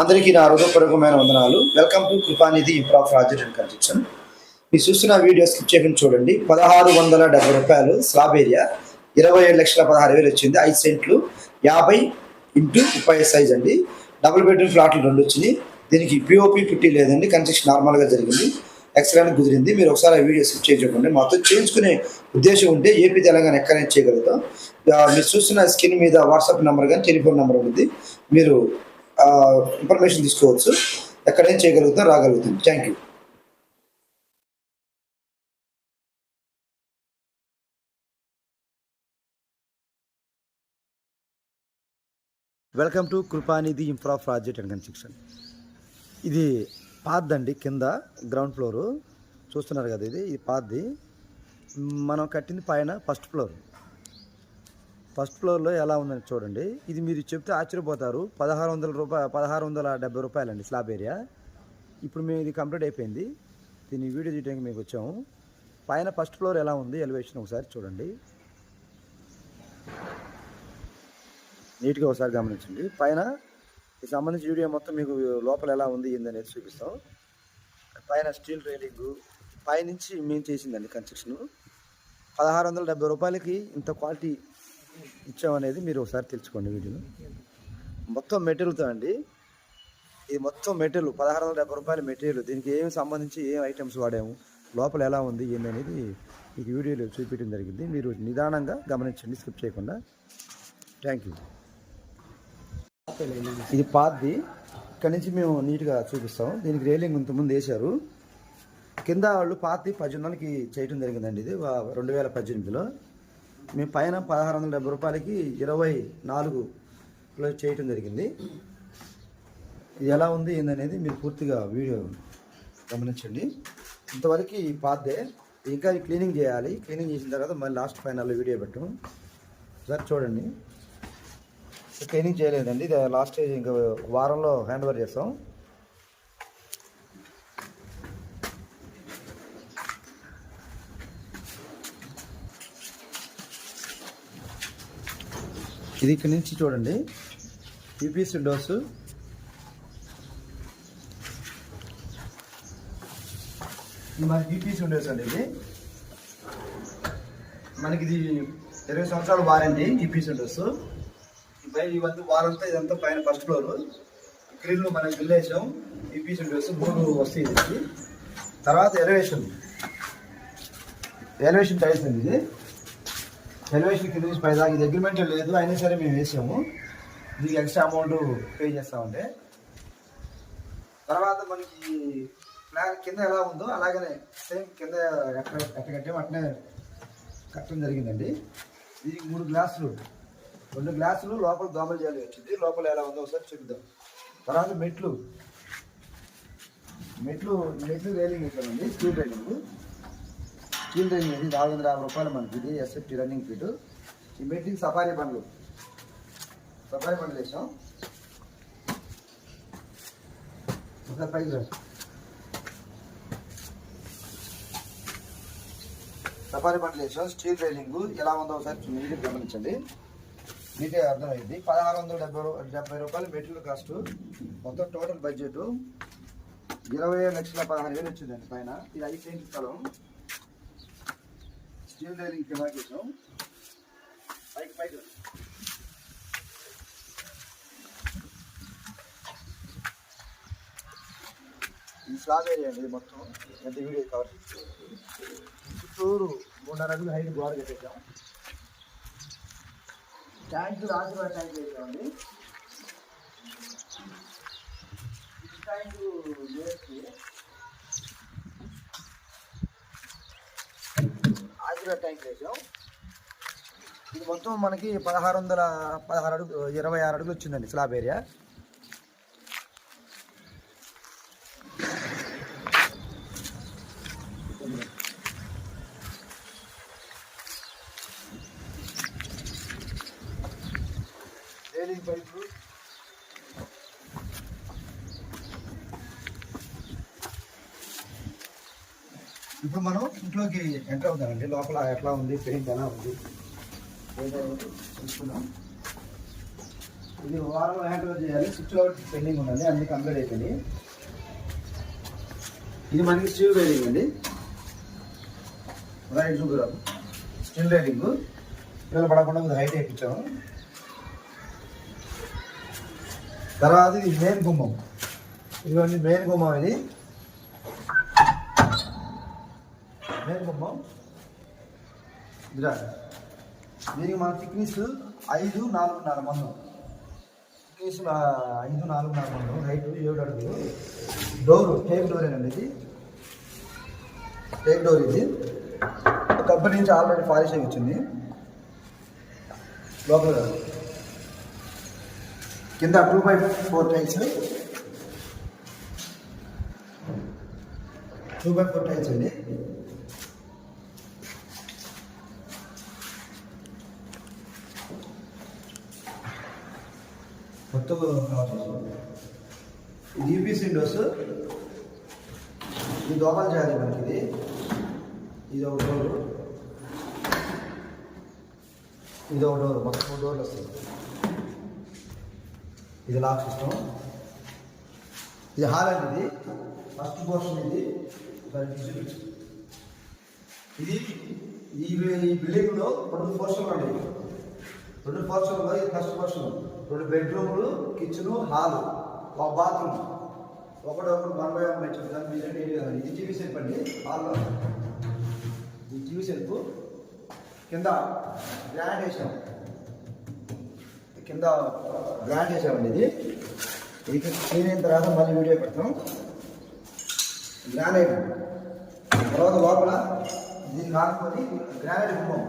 అందరికీ నా హృదయపూర్వకమైన వందనాలు. Welcome to Krupanidhi infra project and construction మీరు చూస్తున్న వీడియో స్కిప్ చేయకుండా చూడండి. పదహారు వందల డెబ్బై రూపాయలు స్లాబ్ ఏరియా ఇరవై ఏడు లక్షల పదహారు వేలు వచ్చింది. ఐదు సెంట్లు. యాభై ఇంటూ ముప్పై సైజ్ అండి. డబుల్ బెడ్రూమ్ ఫ్లాట్లు రెండు వచ్చినాయి దీనికి పిఓపి పుట్టి లేదండి. కన్స్ట్రక్షన్ నార్మల్గా జరిగింది. ఎక్సలెంట్ కుదిరింది. మీరు ఒకసారి ఆ వీడియో స్కిప్ చేయకుండా. మాతో చేయించుకునే ఉద్దేశం ఉంటే ఏపీ తెలంగాణ ఎక్కడైనా చేయగలుగుతాం. మీరు చూస్తున్న స్క్రీన్ మీద వాట్సాప్ నెంబర్ కానీ టెలిఫోన్ నెంబర్ ఉంది మీరు ఇన్ఫర్మేషన్ తీసుకోవచ్చు. ఎక్కడైనా చేయగలుగుతాం రాగలుగుతాం. Thank you welcome to Krupanidhi infra project and construction ఇది పాద్దండి కింద గ్రౌండ్ ఫ్లోరు చూస్తున్నారు కదా ఇది ఇది పాద్ది మనం కట్టింది పైన ఫస్ట్ ఫ్లోర్ ఫస్ట్ ఫ్లోర్లో ఎలా ఉందని చూడండి. ఇది మీరు చెప్తే ఆశ్చర్యపోతారు. పదహారు వందల రూపాయ పదహారు వందల డెబ్బై రూపాయలండి స్లాబ్ ఏరియా. ఇప్పుడు మేము ఇది కంప్లీట్ అయిపోయింది. దీన్ని వీడియో తీయడానికి మేము వచ్చాము. పైన ఫస్ట్ ఫ్లోర్ ఎలా ఉంది? ఎలివేషన్ ఒకసారి చూడండి. నీట్గా ఒకసారి గమనించండి. పైన ఈ సంబంధించిన వీడియో మొత్తం మీకు లోపల ఎలా ఉంది ఏందనేది చూపిస్తాం. పైన స్టీల్ రైలింగు. పైనుంచి మేము చేసిందండి కన్స్ట్రక్షన్. పదహారు వందల డెబ్బై రూపాయలకి ఇంత క్వాలిటీ ఇచ్చామనేది మీరు ఒకసారి తెలుసుకోండి వీటిలో మొత్తం మెటీరియల్తో అండి. ఇది మొత్తం మెటీరియల్ పదహారు వందల డెబ్బై రూపాయల మెటీరియల్. దీనికి ఏమి సంబంధించి ఏం ఐటమ్స్ వాడాము లోపల ఎలా ఉంది ఏమి అనేది మీకు వీడియోలో చూపించడం జరిగింది. మీరు నిదానంగా గమనించండి స్కిప్ చేయకుండా. థ్యాంక్ యూ ఇది పాద్ది ఇక్కడ నుంచి మేము నీట్గా చూపిస్తాం దీనికి రేలింగ్ ఇంతకుముందు వేశారు. కింద వాళ్ళు పాతి పద్దెనిమిదికి చేయటం జరిగిందండి ఇది. రెండు వేల పద్దెనిమిదిలో. మేము పైన పదహారు వందల డెబ్బై రూపాయలకి ఇరవై నాలుగులో చేయటం జరిగింది. ఇది ఎలా ఉంది ఏందనేది మీరు పూర్తిగా వీడియో గమనించండి. ఇంతవరకు ఈ పాతే ఇంకా క్లీనింగ్ చేయాలి. క్లీనింగ్ చేసిన తర్వాత మళ్ళీ లాస్ట్ ఫైనల్లో వీడియో పెట్టాము సార్ చూడండి. క్లీనింగ్ చేయలేదండి. ఇది లాస్ట్ ఇంకా వారంలో హ్యాండ్ ఓవర్ చేస్తాం. ఇది ఇక్కడి నుంచి చూడండి. యూపీఎస్ విండోస్ మరి మన యూపీఎస్ అండి ఇది. మనకి ఇది ఇరవై సంవత్సరాల వారంటీ యూపీఎస్ విండోస్ పై ఇవంతా వారంతా ఇదంతా పైన ఫస్ట్ ఫ్లోర్. గ్రిల్ మనం గ్రిల్ వేసాం యూపీఎస్ మూడు వస్తాయి తర్వాత ఎలివేషన్. ఎలివేషన్ టైల్స్ అండి ఇది. ఎలివేషన్ కింద నుంచి పై ఇది అగ్రిమెంట్ లేదు అయినా సరే మేము వేసాము. దీనికి ఎక్స్ట్రా అమౌంట్ పే చేస్తామంటే తర్వాత మనకి ప్లాన్ కింద ఎలా ఉందో అలాగనే సేమ్ కింద ఎక్కడ ఎక్కడ కట్టామో అట్నే కట్టడం జరిగిందండి. దీనికి మూడు గ్లాసులు రెండు గ్లాసులు లోపల దోమలు చేయాలి వచ్చింది. లోపల ఎలా ఉందో ఒకసారి చూద్దాం తర్వాత మెట్లు మెట్లు మెట్లు రైలింగ్ ఇస్తామండి స్టీల్ రైలింగ్ స్టీల్ రైలింగ్ ఇది నాలుగు వందల యాభై రూపాయలు మనకి ఇది ఎస్ఎఫ్టీ రన్నింగ్ ఫీట్ ఈ మెట్టింగ్ సఫారీ బండ్లు సఫారీ బండ్లు వేసాం ఒకసారి పైకి రా. సఫారీ బండ్లు వేసాం స్టీల్ రైలింగ్ ఎలా ఉందో ఒకసారి మీరు గమనించండి. మీకే అర్థమైంది. పదహారు వందల డెబ్బై డెబ్బై రూపాయలు మెటీరియల్ కాస్ట్ మొత్తం టోటల్ బడ్జెట్ ఇరవై లక్షల పదహారు వేలు వచ్చిందండి పైన. ఇది ఐదు సెంట్ స్థలం. స్టీల్ రైలింగ్ కింద చేసాం పైకి పైకి రా. ఈ స్లాబ్ ఏరియా అండి ఇది మొత్తం. ఎంత వీడియో కవర్ చుట్టూరు మూడున్నర అడుగులు హైట్ గోడ కట్టేసాం ట్యాంక్ ఆశీర్వాద ట్యాంక్ వేసామండి ఈ ట్యాంక్ వేసి ట్యాంక్ వేసాం ఇది మొత్తం మనకి పదహారు వందల పదహారు అడుగు ఇరవై ఆరు అడుగులు వచ్చిందండి స్లాబ్ ఏరియా రైలింగ్ పైపులు ఇప్పుడు మనం ఇంట్లోకి ఎంటర్ అవుతానండి లోపల ఎట్లా ఉంది పెయింట్ ఎలా ఉంది? ఏదో ఇది వారం హ్యాండ్ ఓవర్ చేయాలి. స్విచ్ అవుట్ పెండింగ్ ఉందండి. అన్ని కంప్లీట్ అయిపోయింది ఇది మనకి స్టీల్ రైడింగ్ అండి. రైట్ చూపురాదు స్టీల్ రైడింగ్ పిల్లలు పడకుండా కొద్దిగా హైట్ వేయించాము. తర్వాత ఇది మెయిన్ గుమ్మం. ఇదిగోండి మెయిన్ గుమ్మం ఇది. మెయిన్ గుమ్మం ఇదిరా దీనికి మన థిక్నెస్ ఐదు నాలుగున్నర మందం థిక్నెస్ ఐదు నాలుగున్నర మందం హైట్ ఏడు అడుగులు డోర్ టేక్ డోర్ అండి ఇది టేక్ డోర్ ఇది కంపెనీ నుంచి ఆల్రెడీ పాలిష్ అయి వచ్చింది లోపల కింద two by four tiles two by four tiles అండి మొత్తం ఇది యూపీసీ డోస్ ఇది దోమలు చేయాలి మనకి ఇది ఇది ఒక డోర్ ఇది ఒక డోర్ మొత్తం మూడు డోర్లు వస్తాయి. ఇది లాక్ సిస్టమ్ ఇది హాల్ అనేది. ఫస్ట్ పోర్షన్ ఇది. ఇది ఈ ఈ బిల్డింగ్లో రెండు పోర్షన్లు ఉన్నాయి. రెండు పోర్షన్లో ఇది ఫస్ట్ పోర్షన్ రెండు బెడ్రూమ్లు కిచెను హాలు ఒక బాత్రూమ్. ఒకటి ఒకటి వన్ బై వన్ బై చెప్తాను మీరు ఇది టీవీ సెల్ఫ్ అండి. హాల్లో. ఈ టీవీ సెల్ఫ్. కింద గ్రాండ్ వేసాం. కింద గ్రాండ్ వేసామండి ఇది. ఇది క్లీన్ అయిన తర్వాత మళ్ళీ వీడియో పెడతాం. గ్రానైట్. తర్వాత లోపల దీన్ని కాకపోతే గ్రానైట్ గుమ్మం.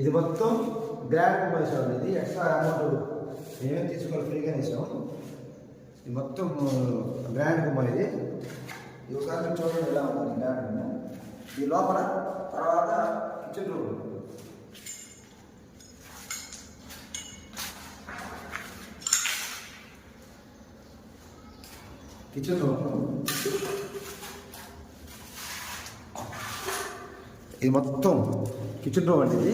ఇది మొత్తం గ్రాండ్ గుమ్మం వేసాం ఇది ఎక్స్ట్రా అమౌంట్ మేమేం తీసుకోవాలి ఫ్రీగా ఇస్తాం ఇది మొత్తం గ్రాండ్ కుమార్ ఇది. ఇది ఒకసారి చూడండి ఎలా ఉంటుంది గ్రాండ్ కుమార్. ఈ లోపల తర్వాత కిచెన్ రూమ్ కిచెన్ రూమ్ ఇది మొత్తం కిచెన్ రూమ్ అండి ఇది.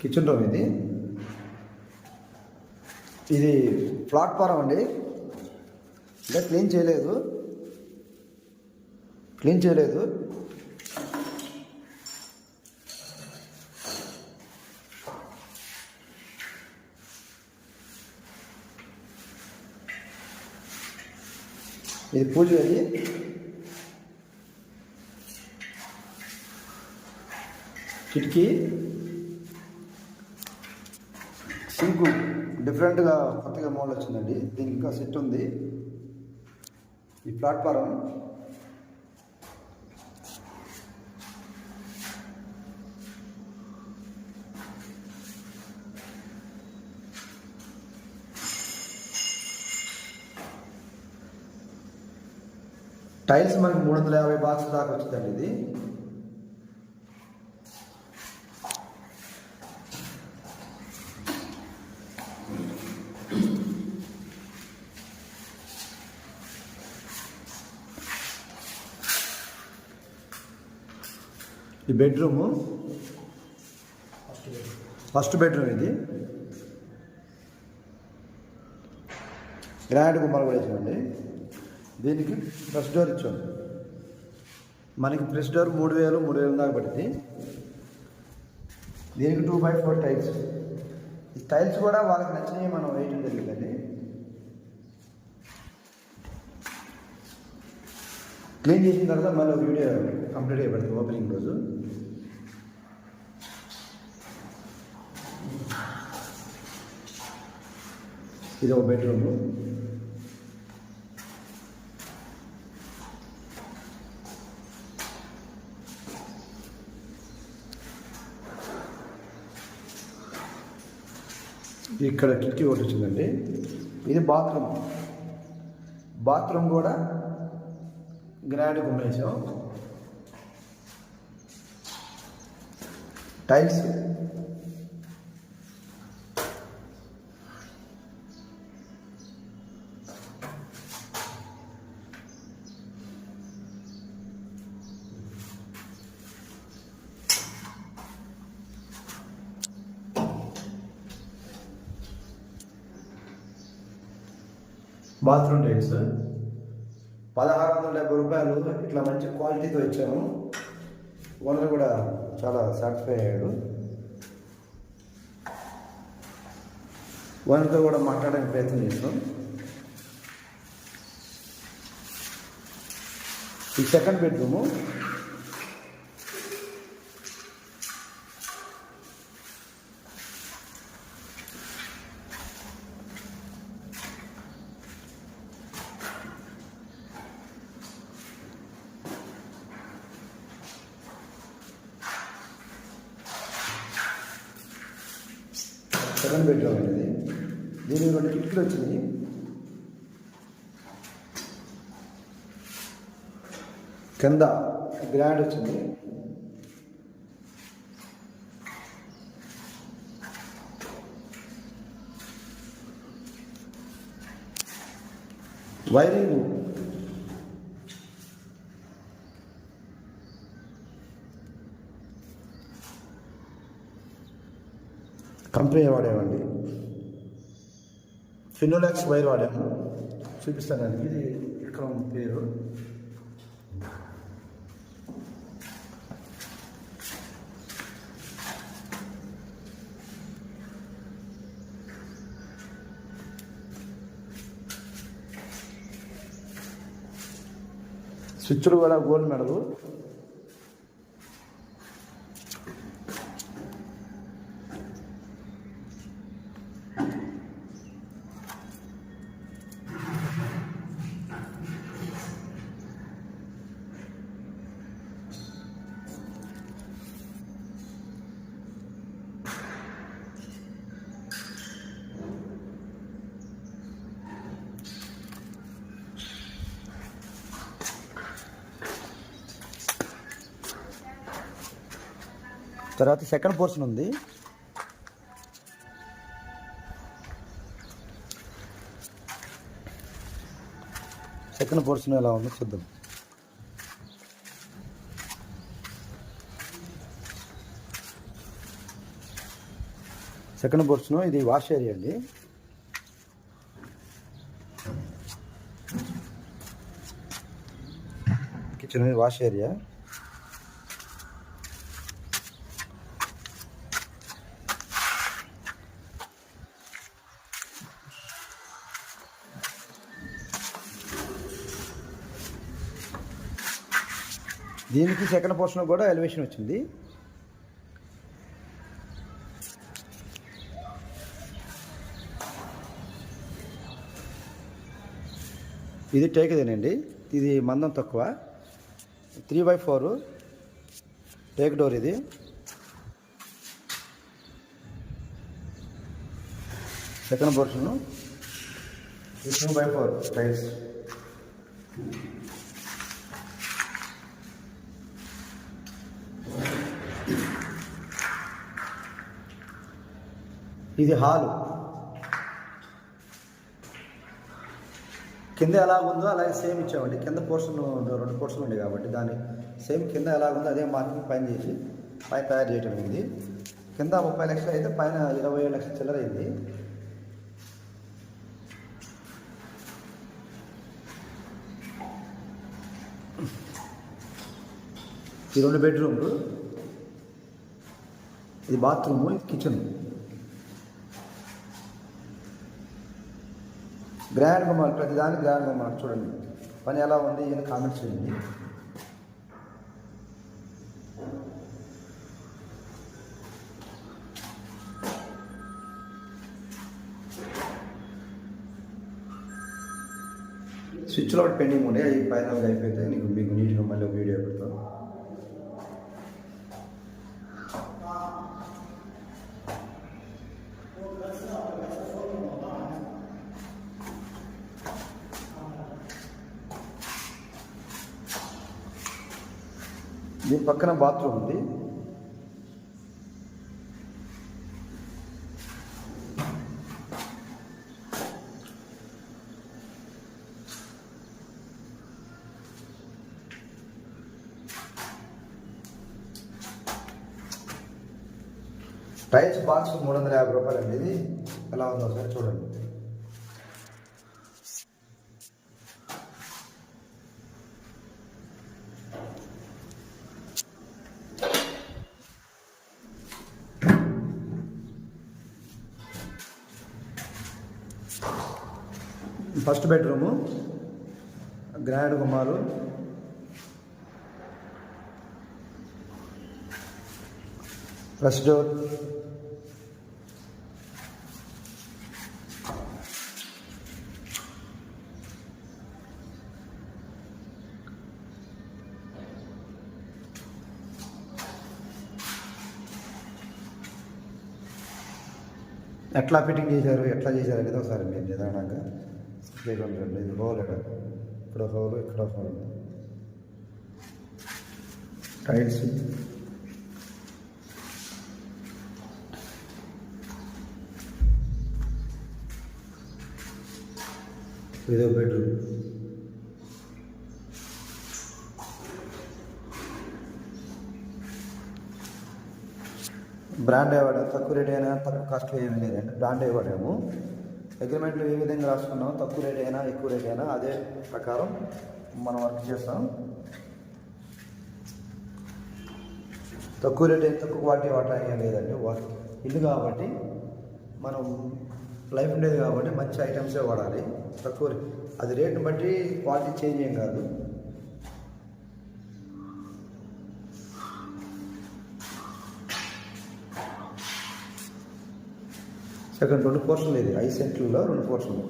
కిచెన్ రూమ్ ఇది. ఇది ప్లాట్ఫారం అండి. ఇంకా క్లీన్ చేయలేదు. క్లీన్ చేయలేదు. ఇది పూజ అది కిటికీ. సింకు. డిఫరెంట్గా కొత్తగా మోడల్ వచ్చిందండి దీనికి ఇంకా సెట్ ఉంది. ఈ ప్లాట్ఫారం. టైల్స్ మనకి మూడు వందల యాభై బాక్స్ దాకా వచ్చిందండి ఇది. ఈ బెడ్రూము. ఫస్ట్ బెడ్రూమ్ ఇది. గ్రాండ్ గుమ్మలు కూడా ఇచ్చామండి దీనికి ప్రెస్ డోర్ ఇచ్చాం. మనకి ప్రెస్ డోర్ మూడు వేలు మూడు వేలు దాకా పడుతుంది దీనికి టూ బై ఫోర్ టైల్స్ ఈ టైల్స్ కూడా వాళ్ళకి నచ్చినవి మనం వేయటం జరిగిందండి. క్లీన్ చేసిన తర్వాత మళ్ళీ ఒక వీడియో కంప్లీట్ అయిపోతుంది ఓపెనింగ్ రోజు. ఇది ఒక బెడ్రూమ్ ఇక్కడ కిటికీ ఒకటి వచ్చిందండి. ఇది బాత్రూమ్. బాత్రూమ్ కూడా గ్రాండ్ గుమ్మేసాం టైల్స్. Bathroom tiles. పదహారు వందల డెబ్బై రూపాయలు ఇట్లా మంచి క్వాలిటీతో ఇచ్చాము ఓనర్ కూడా చాలా సాటిస్ఫై అయ్యాడు. ఓనర్తో కూడా మాట్లాడడానికి ప్రయత్నం చేస్తాం ఈ సెకండ్ బెడ్రూము సెకండ్ బెడ్రూమ్ అనేది. దీనికి రెండు కిటికీలు వచ్చినాయి. కింద గ్రాండ్ వచ్చింది. వైరింగ్ కంపెనీ వాడేవండి? ఫినోలాక్స్ వైర్ వాడాము. చూపిస్తానండి ఇది ఇక్కడ పేరు. స్విచ్లు కూడా గోల్డ్ మెడలు. తర్వాత సెకండ్ పోర్షన్ ఉంది. సెకండ్ పోర్షన్ ఎలా ఉందో చూద్దాం. సెకండ్ పోర్షన్ ఇది వాష్ ఏరియా అండి. Kitchen wash area. దీనికి సెకండ్ పోర్షన్ కూడా ఎలివేషన్ వచ్చింది. ఇది టేక్దేనండి ఇది మందం తక్కువ. Three by four. Teak door ఇది. Second portion two by four tiles. ఇది హాలు. కింద ఎలా ఉందో అలాగే సేమ్ ఇచ్చామండి. కింద పోర్షన్ రెండు పోర్షన్లు ఉన్నాయి కాబట్టి దాని సేమ్ కింద ఎలా ఉందో అదే మార్కింగ్ పైన చేసి పైన తయారు చేయటం అయింది కింద ముప్పై లక్షలు అయితే పైన ఇరవై ఏడు లక్షల చిల్లర అయింది. ఈ రెండు బెడ్రూమ్లు ఇది బాత్రూము ఇది కిచెన్. గ్రాండ్గా మాకు ప్రతిదాన్ని గ్రాండ్ గ్రాండ్గా చూడండి. పని ఎలా ఉంది? ఈయన కామెంట్స్ చేయండి. స్విచ్లో పెండింగ్ ఉండే. అవి పైన అయిపోతే నీకు మీకు నీట్గా మళ్ళీ ఒక వీడియో పెడతాను. దీని పక్కన బాత్రూమ్ ఉంది. టైల్స్ బాక్స్ మూడు వందల యాభై రూపాయలు అండి ఇది ఎలా ఉందో సార్ చూడండి. ఫస్ట్ బెడ్రూము గ్రాండ్ గుమ్మాలు. ఫస్ట్ డోర్ ఎట్లా ఫిట్టింగ్ చేశారు ఎట్లా చేశారు అనేది ఒకసారి మీరు నిదానంగా చేయగలరండి ఇది హోల్ ఇక్కడ ఇక్కడ హోల్ ఇక్కడ హోల్ టైల్స్ ఇదో బెడ్రూమ్ బ్రాండ్ అవార్డు తక్కువ రేట్ అయినా తక్కువ కాస్ట్ ఏమీ లేదండి బ్రాండ్ అవార్డేమో అగ్రిమెంట్లో ఏ విధంగా రాసుకున్నాం తక్కువ రేట్ అయినా ఎక్కువ రేట్ అయినా అదే ప్రకారం మనం వర్క్ చేస్తాం. తక్కువ రేట్ అయినా తక్కువ క్వాలిటీ వాటర్ ఏం లేదండి ఇల్లు కాబట్టి మనం లైఫ్ ఉండేది కాబట్టి మంచి ఐటమ్సే వాడాలి. తక్కువ అది రేట్ని బట్టి క్వాలిటీ చేంజ్ ఏం కాదు. సెకండ్ రెండు పోర్షన్లు ఇది. ఐదు సెంట్లలో రెండు పోర్షన్లు.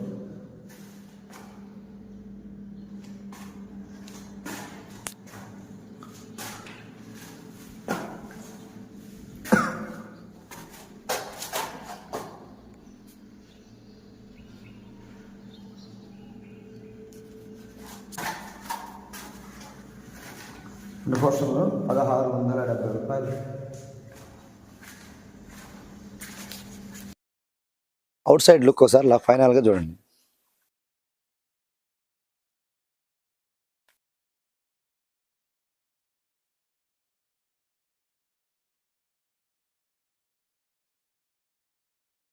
రెండు పోర్షన్లు పదహారు వందల డెబ్బై రూపాయలు. అవుట్ సైడ్ లుక్ ఒకసారి లా ఫైనల్గా చూడండి.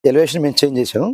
ఎలివేషన్ మేము చేంజ్ చేసాము.